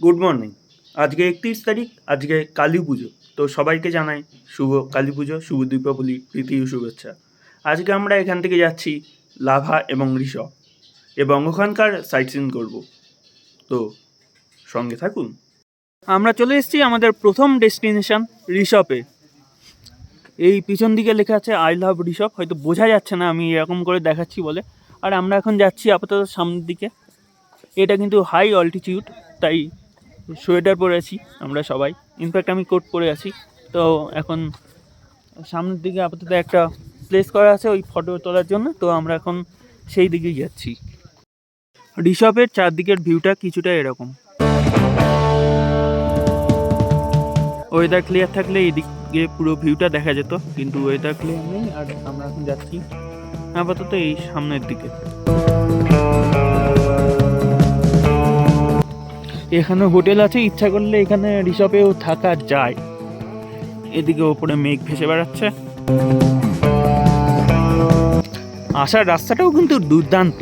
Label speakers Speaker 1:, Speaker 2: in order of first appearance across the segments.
Speaker 1: Good morning আজকে একত্রিশ তারিখ, আজকে কালী পুজো। তো সবাইকে জানাই শুভ কালী পুজো, শুভ দীপাবলি, প্রীতি ও শুভেচ্ছা। আজকে আমরা এখান থেকে যাচ্ছি লাভা এবং ঋষভ। এবং ওখানকার সাইট সিন করব। তো সঙ্গে থাকুন। আমরা চলে এসেছি আমাদের প্রথম ডেস্টিনেশন ঋষভে। এই পিছন দিকে লেখা আছে আই লাভ ঋষভ। হয়তো বোঝা যাচ্ছে না, আমি এরকম করে দেখাচ্ছি বলে। আর আমরা এখন যাচ্ছি আপাতত সামনের দিকে। এটা কিন্তু হাই অল্টিটিউড তাই সোয়েটার পরে আছি আমরা সবাই। ইনফ্যাক্ট আমি কোট পরে আছি। তো এখন সামনের দিকে আপাতত একটা প্লেস করা আছে ওই ফটো তোলার জন্য। তো আমরা এখন সেই দিকেই যাচ্ছি। ঋষভের চারদিকের ভিউটা কিছুটা এরকম। ওয়েদার ক্লিয়ার থাকলে এদিকে পুরো ভিউটা দেখা যেত, কিন্তু ওয়েদার ক্লিয়ার নেই। আর আমরা এখন যাচ্ছি আপাতত এই সামনের দিকে। এখানে হোটেল আছে, ইচ্ছা করলে এখানে রিসর্টেও থাকা যায়। এদিকে ওপরে মেঘ ভেসে বেড়াচ্ছে। আসার রাস্তাটাও কিন্তু দুর্দান্ত।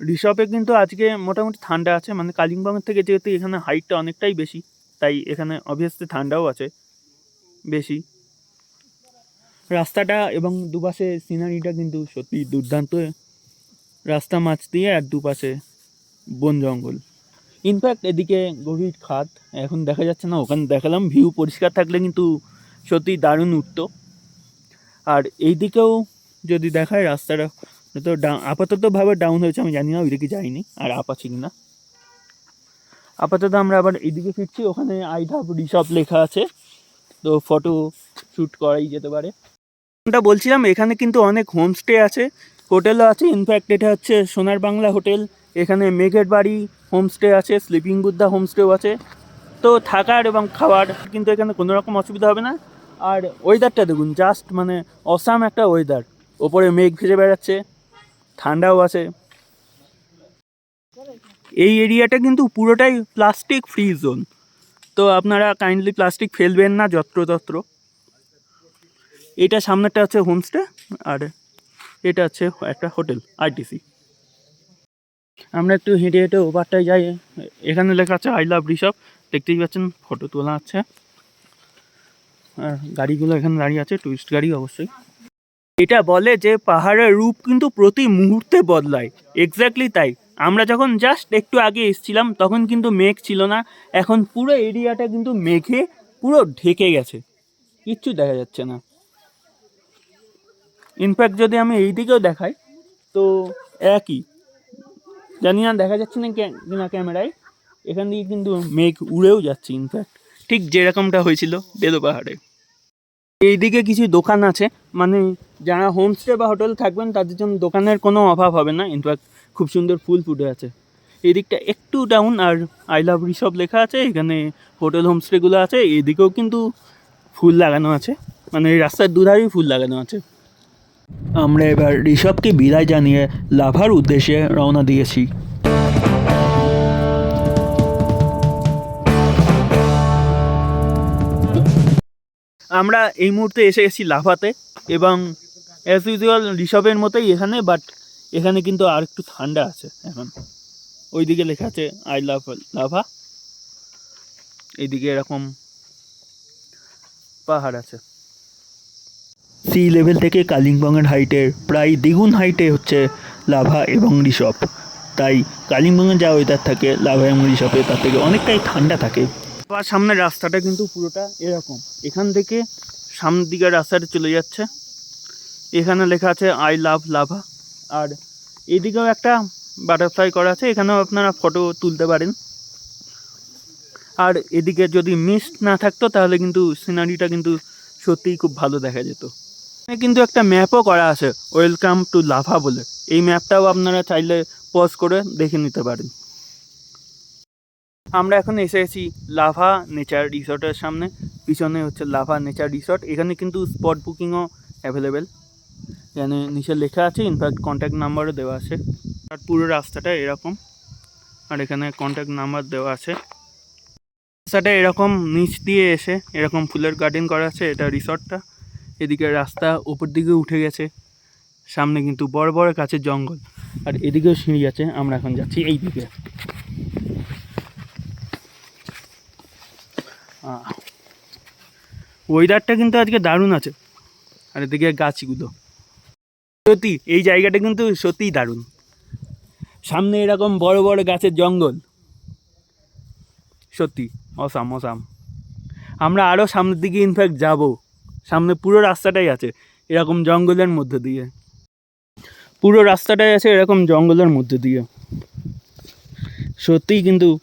Speaker 1: রিসর্টে কিন্তু আজকে মোটামুটি ঠান্ডা আছে মানে কালিম্পংয়ের থেকে যেহেতু এখানে হাইটটা অনেকটাই বেশি, তাই এখানে অবভিয়াসলি ঠান্ডাও আছে বেশি। রাস্তাটা এবং দুপাশে সিনারিটা কিন্তু সত্যি দুর্দান্ত। রাস্তা মাছ দিয়ে আর দুপাশে বন জঙ্গল। ইনফ্যাক্ট এদিকে গভীর খাত। এখন দেখা যাচ্ছে না, ওখানে দেখালাম ভিউ পরিষ্কার থাকলে কিন্তু সত্যি দারুণ উঠত। আর এই দিকেও যদি দেখায়, রাস্তাটা তো ডা- আপাততভাবে ডাউন হয়েছে, আমি জানি না ওইদিকে যাইনি, আর আপ আছে কি না আপাতত আমরা আবার এইদিকে ফিরছি, ওখানে আই ধাপ রিসপ লেখা আছে। তো ফটো শ্যুট করাই যেতে পারে। বলছিলাম, এখানে কিন্তু অনেক হোমস্টে আছে। হোটেলও আছে। ইনফ্যাক্ট এটা হচ্ছে সোনার বাংলা হোটেল। এখানে মেঘের বাড়ি হোমস্টে আছে স্লিপিং বুদ্ধা হোমস্টেও আছে। তো থাকার এবং খাওয়ার কিন্তু এখানে কোনো রকম অসুবিধা হবে না। আর ওয়েদারটা দেখুন জাস্ট মানে অসাম একটা ওয়েদার ওপরে মেঘ ভেসে বেড়াচ্ছে, ঠান্ডাও আছে। এই এরিয়াটা কিন্তু পুরোটাই প্লাস্টিক ফ্রি জোন তো আপনারা কাইন্ডলি প্লাস্টিক ফেলবেন না, যত্র যত্রতত্র এটা সামনেটা হচ্ছে হোমস্টে আর এটা হচ্ছে একটা হোটেল আরটিসি আমরা একটু হেঁটে হেঁটে ওভারটায় যাই। এখানে লেখা আছে আই লাভ ঋষভ দেখতেই পাচ্ছেন ফটো তোলা আছে। আর গাড়িগুলো এখানে দাঁড়িয়ে আছে টুরিস্ট গাড়ি অবশ্যই। এটা বলে যে পাহাড়ের রূপ কিন্তু প্রতি মুহূর্তে বদলায়। এক্স্যাক্টলি তাই। আমরা যখন জাস্ট একটু আগে এসেছিলাম, তখন কিন্তু মেঘ ছিল না। এখন পুরো এরিয়াটা কিন্তু মেঘে পুরো ঢেকে গেছে। কিচ্ছু দেখা যাচ্ছে না। ইনফ্যাক্ট যদি আমি এই দিকেও দেখাই, তো একই। জানি না, দেখা যাচ্ছে না কিনা ক্যামেরায়। এখান দিয়ে কিন্তু মেঘ উড়েও যাচ্ছে ইনফ্যাক্ট ঠিক যেরকমটা হয়েছিল বেলো পাহাড়ে। এইদিকে কিছু দোকান আছে মানে যারা হোমস্টে বা হোটেল থাকবেন, তাদের জন্য দোকানের কোনো অভাব হবে না ইনফ্যাক্ট খুব সুন্দর ফুল ফুটে আছে। এই দিকটা একটু ডাউন আর আই লাভ রিসব লেখা আছে, এখানে হোটেল হোমস্টেগুলো আছে, এদিকেও কিন্তু ফুল লাগানো আছে। মানে রাস্তার দুধারেই ফুল লাগানো আছে। আমরা এবার ঋষভকে বিদায় জানিয়ে লাভার উদ্দেশ্যে রওনা দিয়েছি। আমরা এই মুহূর্তে এসে গেছি লাভাতে এবং অ্যাজ ইউজুয়াল ঋষভের মতোই এখানে বাট এখানে কিন্তু আর একটু ঠান্ডা আছে এখন। ওইদিকে লেখা আছে আই লাভ লাভা এইদিকে এরকম পাহাড় আছে। সি লেভেল থেকে কালিম্পংয়ের হাইটের প্রায় দ্বিগুণ হাইটে হচ্ছে লাভা এবং ঋষভ। তাই কালিম্পংয়ে যা ওয়েদার থাকে, লাভা এবং ঋষভে তার থেকে অনেকটাই ঠান্ডা থাকে। আর সামনের রাস্তাটা কিন্তু পুরোটা এরকম। এখান থেকে সামনের দিকের রাস্তাটা চলে যাচ্ছে। এখানে লেখা আছে আই লাভ লাভা। আর এদিকেও একটা বাটারফ্লাই করা আছে, এখানেও আপনারা ফটো তুলতে পারেন। আর এদিকে যদি মিস্ট না থাকতো, তাহলে কিন্তু সিনারিটা কিন্তু সত্যিই খুব ভালো দেখা যেত। এখানে কিন্তু একটা ম্যাপও করা আছে ওয়েলকাম টু লাভা বলে। এই ম্যাপটাও আপনারা চাইলে পজ করে দেখে নিতে পারেন। আমরা এখন এসে গেছি লাভা নেচার রিসর্টের সামনে। পিছনে হচ্ছে লাভা নেচার রিসর্ট এখানে কিন্তু স্পট বুকিংও অ্যাভেলেবেল এখানে নিচে লেখা আছে ইনফ্যাক্ট কন্ট্যাক্ট নাম্বারও দেওয়া আছে। আর পুরো রাস্তাটা এরকম। আর এখানে কন্ট্যাক্ট নাম্বার দেওয়া আছে। রাস্তাটা এরকম নিচ দিয়ে এসে এরকম ফুলের গার্ডেন করা আছে, এটা রিসর্টটা এদিকে রাস্তা উপর দিকে উঠে গেছে, সামনে কিন্তু বড় বড় গাছের জঙ্গল, আর এদিকেও সিঁড়ি আছে, আমরা এখন যাচ্ছি এই দিকে। ওয়েদারটা কিন্তু আজকে দারুণ আছে, আর এদিকে গাছগুলো। সত্যি, এই জায়গাটা কিন্তু সত্যিই দারুণ। সামনে এরকম বড় বড় গাছের জঙ্গল। সত্যি অসাম অসাম আমরা আরও সামনের দিকে ইনফ্যাক্ট যাব। সামনে পুরো রাস্তাটাই আছে, এরকম জঙ্গলের মধ্যে দিয়ে। পুরো রাস্তাটাই আছে এরকম জঙ্গলের মধ্যে দিয়ে। সত্যিই কিন্তু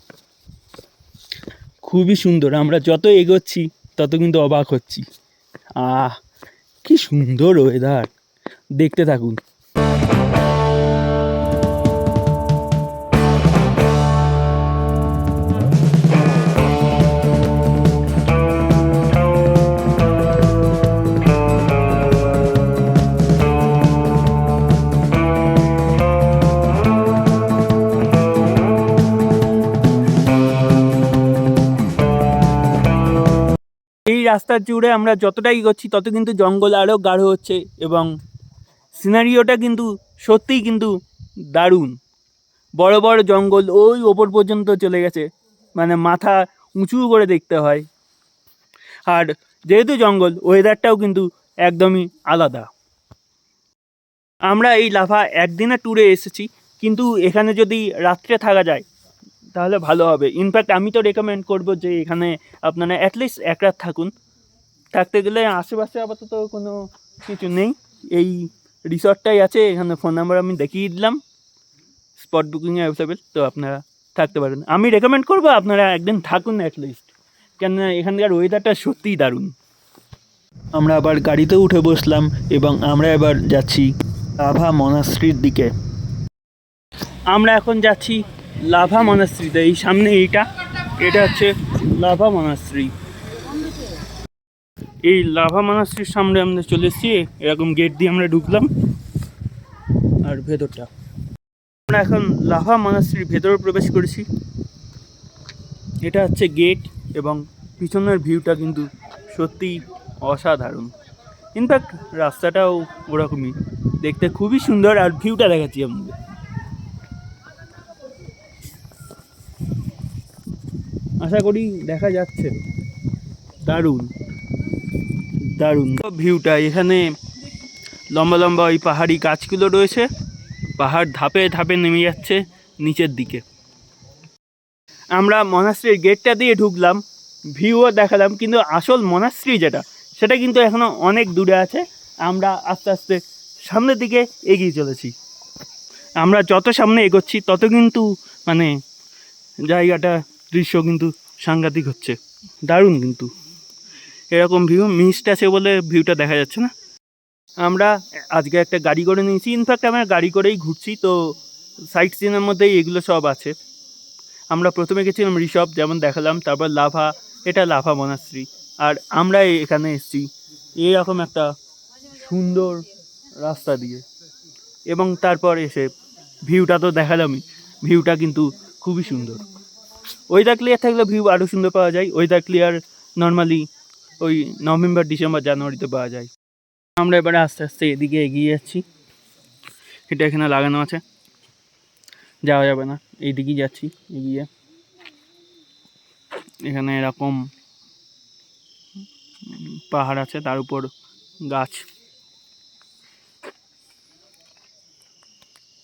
Speaker 1: খুবই সুন্দর, আমরা যত এগোচ্ছি, তত কিন্তু অবাক হচ্ছি। আহ, কি সুন্দর ওয়েদার দেখতে থাকুন। এই রাস্তার জুড়ে আমরা যতটাই এগোচ্ছি, তত কিন্তু জঙ্গল আরও গাঢ় হচ্ছে এবং সিনারিওটা কিন্তু সত্যিই কিন্তু দারুণ। বড় বড় জঙ্গল ওই ওপর পর্যন্ত চলে গেছে মানে মাথা উঁচু করে দেখতে হয়। আর যেহেতু জঙ্গল ওয়েদারটাও কিন্তু একদমই আলাদা। আমরা এই লাভা একদিনের ট্যুরে এসেছি, কিন্তু এখানে যদি রাত্রে থাকা যায় তাহলে ভালো হবে। ইনফ্যাক্ট আমি তো রেকমেন্ড করব যে এখানে আপনারা অ্যাটলিস্ট এক রাত থাকুন। থাকতে গেলে আশেপাশে আপাতত কোনো কিছু নেই। এই রিসর্টটাই আছে, এখানে ফোন নাম্বার আমি দেখিয়ে দিলাম। স্পট বুকিং অ্যাভেলেবেল তো আপনারা থাকতে পারেন। আমি রেকমেন্ড করব আপনারা একদিন থাকুন অ্যাটলিস্ট কেন এখানকার ওয়েদারটা সত্যিই দারুণ। আমরা আবার গাড়িতে উঠে বসলাম এবং আমরা এবার যাচ্ছি আভা মনাস্ট্রির দিকে। আমরা এখন যাচ্ছি লাভা মনাস্ট্রিতে এই সামনে এইটা, এটা হচ্ছে লাভা মনাস্ট্রি এই লাভা মনাস্ট্রির সামনে আমরা চলে এসেছি, এরকম গেট দিয়ে আমরা ঢুকলাম। আর ভেতরটা। আমরা এখন লাভা মনাস্ট্রির ভেতরে প্রবেশ করেছি। এটা হচ্ছে গেট এবং পিছনের ভিউটা কিন্তু সত্যিই অসাধারণ। ইনফ্যাক্ট রাস্তাটাও ওরকমই। দেখতে খুবই সুন্দর আর ভিউটা দেখাচ্ছি আমাদের আশা করি দেখা যাচ্ছে। দারুণ। দারুণ। ভিউটা এখানে লম্বা লম্বা ওই পাহাড়ি গাছগুলো রয়েছে। পাহাড় ধাপে ধাপে নেমে যাচ্ছে নিচের দিকে। আমরা মনাস্ট্রির গেটটা দিয়ে ঢুকলাম ভিউও দেখালাম, কিন্তু আসল মনাস্ট্রি যেটা, সেটা কিন্তু এখনও অনেক দূরে আছে। আমরা আস্তে আস্তে সামনের দিকে এগিয়ে চলেছি। আমরা যত সামনে এগোচ্ছি, তত কিন্তু মানে জায়গাটা দৃশ্য কিন্তু সাংঘাতিক হচ্ছে। দারুণ কিন্তু। এরকম ভিউ মিস্ট আছে বলে ভিউটা দেখা যাচ্ছে না। আমরা আজকে একটা গাড়ি করে নিয়েছি। ইনফ্যাক্ট আমরা গাড়ি করেই ঘুরছি। তো সাইট সিনের মধ্যেই এগুলো সব আছে। আমরা প্রথমে গেছিলাম ঋষভ যেমন দেখালাম। তারপর লাভা, এটা লাভা মনাশ্রী আর আমরা এখানে এসেছি। এরকম একটা সুন্দর রাস্তা দিয়ে। এবং তারপর এসে ভিউটা তো দেখালামই। ভিউটা কিন্তু খুবই সুন্দর। ওয়েদার ক্লিয়ার থাকলে ভিউ আরও সুন্দর পাওয়া যায়। ওয়েদার ক্লিয়ার নর্মালি ওই নভেম্বর, ডিসেম্বর, জানুয়ারিতে পাওয়া যায়। আমরা এবারে আস্তে আস্তে এদিকে এগিয়ে যাচ্ছি। এটা এখানে লাগানো আছে। যাওয়া যাবে না। এই দিকেই যাচ্ছি, এগিয়ে। এখানে এরকম পাহাড় আছে, তার উপর গাছ।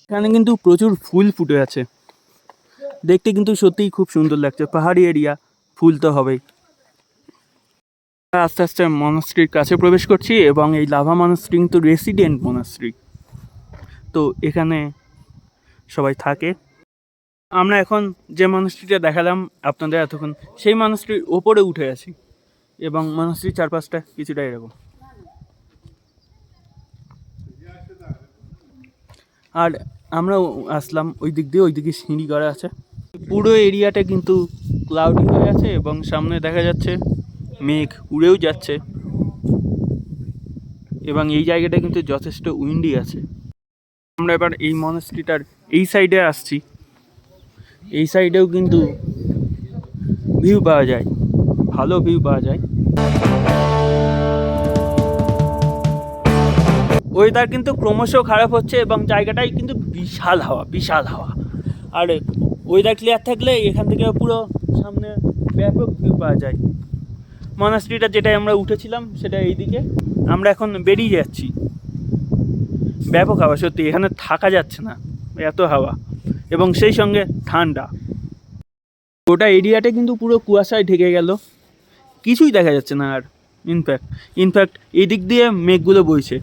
Speaker 1: এখানে কিন্তু প্রচুর ফুল ফুটে আছে। দেখতে কিন্তু সত্যিই খুব সুন্দর লাগছে। পাহাড়ি এরিয়া ফুল তো হবেই। আস্তে আস্তে মনাস্ট্রির কাছে প্রবেশ করছি এবং এই লাভা মনাস্ট্রি কিন্তু রেসিডেন্ট মনাস্ট্রি তো এখানে সবাই থাকে। আমরা এখন যে মনাস্ট্রিটা দেখালাম আপনাদের এতক্ষণ, সেই মনাস্ট্রির ওপরে উঠে আছি এবং মনাস্ট্রির চারপাশটা কিছুটা এরকম। আর আমরা আসলাম ওই দিক দিয়ে ওই দিকে সিঁড়ি করা আছে। পুরো এরিয়াটা কিন্তু ক্লাউডি হয়ে আছে এবং সামনে দেখা যাচ্ছে মেঘ উড়েও যাচ্ছে। এবং এই জায়গাটা কিন্তু যথেষ্ট উইন্ডি আছে। আমরা এবার এই মনাস্ট্রিটার এই সাইডে আসছি। এই সাইডেও কিন্তু ভিউ পাওয়া যায়। ভালো ভিউ পাওয়া যায়। ওয়েদার কিন্তু ক্রমশ খারাপ হচ্ছে এবং জায়গাটাই কিন্তু বিশাল হাওয়া বিশাল হাওয়া। আর ওয়েদার ক্লিয়ার থাকলে এখান থেকে পুরো সামনে ব্যাপক ভিউ পাওয়া যায়। মনাস্ট্রিটা যেটাই আমরা উঠেছিলাম, সেটা এইদিকে। আমরা এখন বেরিয়ে যাচ্ছি। ব্যাপক হাওয়া, সত্যি, এখানে থাকা যাচ্ছে না, এত হাওয়া। এবং সেই সঙ্গে ঠান্ডা। গোটা এরিয়াটা কিন্তু পুরো কুয়াশায় ঢেকে গেল। কিছুই দেখা যাচ্ছে না আর ইনফ্যাক্ট ইনফ্যাক্ট এদিক দিয়ে মেঘগুলো বইছে।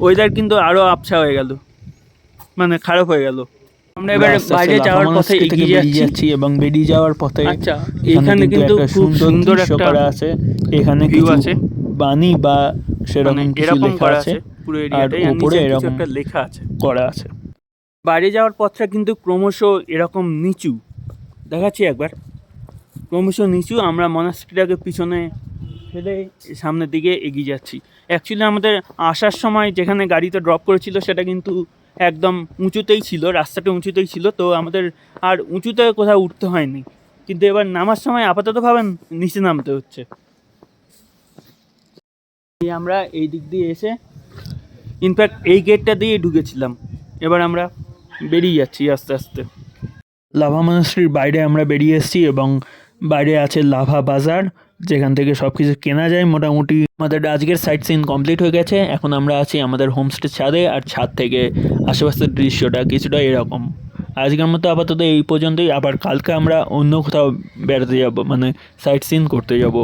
Speaker 1: ওয়েদার কিন্তু আরও আবছা হয়ে গেল। মানে খারাপ হয়ে গেল। আমরা এবার বাইরে যাওয়ার পথে এগিয়ে যাচ্ছি।
Speaker 2: এবং বেরিয়ে যাওয়ার পথে
Speaker 1: আচ্ছা এখানে কিন্তু খুব সুন্দর একটা
Speaker 2: করা আছে। এখানে
Speaker 1: আছে।
Speaker 2: বাণী বা সেরকম
Speaker 1: মানে এরকম করা
Speaker 2: আছে।
Speaker 1: পুরো এরিয়াটাই
Speaker 2: উপরে এরকম-
Speaker 1: একটা লেখা আছে।
Speaker 2: করা আছে।
Speaker 1: বাইরে যাওয়ার পথটা কিন্তু ক্রমশ এরকম নিচু। দেখাচ্ছি একবার। ক্রমশ নিচু আমরা মনাস্ট্রিটাকে পিছনে ফেলে সামনের দিকে এগিয়ে যাচ্ছি। অ্যাকচুয়ালি আমাদের আসার সময় যেখানে গাড়িতে ড্রপ করেছিল সেটা কিন্তু একদম উঁচুতেই ছিল, রাস্তাটা উঁচুতেই ছিল, তো আমাদের আর উঁচুতে কোথাও উঠতে হয়নি। কিন্তু এবার নামার সময় আপাতত ভাবেন নিচে নামতে হচ্ছে। আমরা এই দিক দিয়ে এসে ইনফ্যাক্ট এই গেটটা দিয়ে ঢুকেছিলাম। এবার আমরা বেরিয়ে যাচ্ছি আস্তে আস্তে।
Speaker 2: লাভা মনাস্ট্রির বাইরে আমরা বেরিয়ে এসেছি এবং বাইরে আছে লাভা বাজার। যেখান থেকে সব কিছু কেনা যায় মোটামুটি আমাদের আজকের সাইট সিন কমপ্লিট হয়ে গেছে। এখন আমরা আছি আমাদের হোমস্টে ছাদে আর ছাদ থেকে আশেপাশের দৃশ্যটা কিছুটা এরকম। আজকের মতো আপাতত এই পর্যন্তই। আবার কালকে আমরা অন্য কোথাও বেড়াতে যাব মানে সাইট সিন করতে যাব।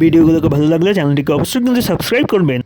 Speaker 2: ভিডিওগুলোকে ভালো লাগলে চ্যানেলটিকে অবশ্যই কিন্তু সাবস্ক্রাইব করবেন।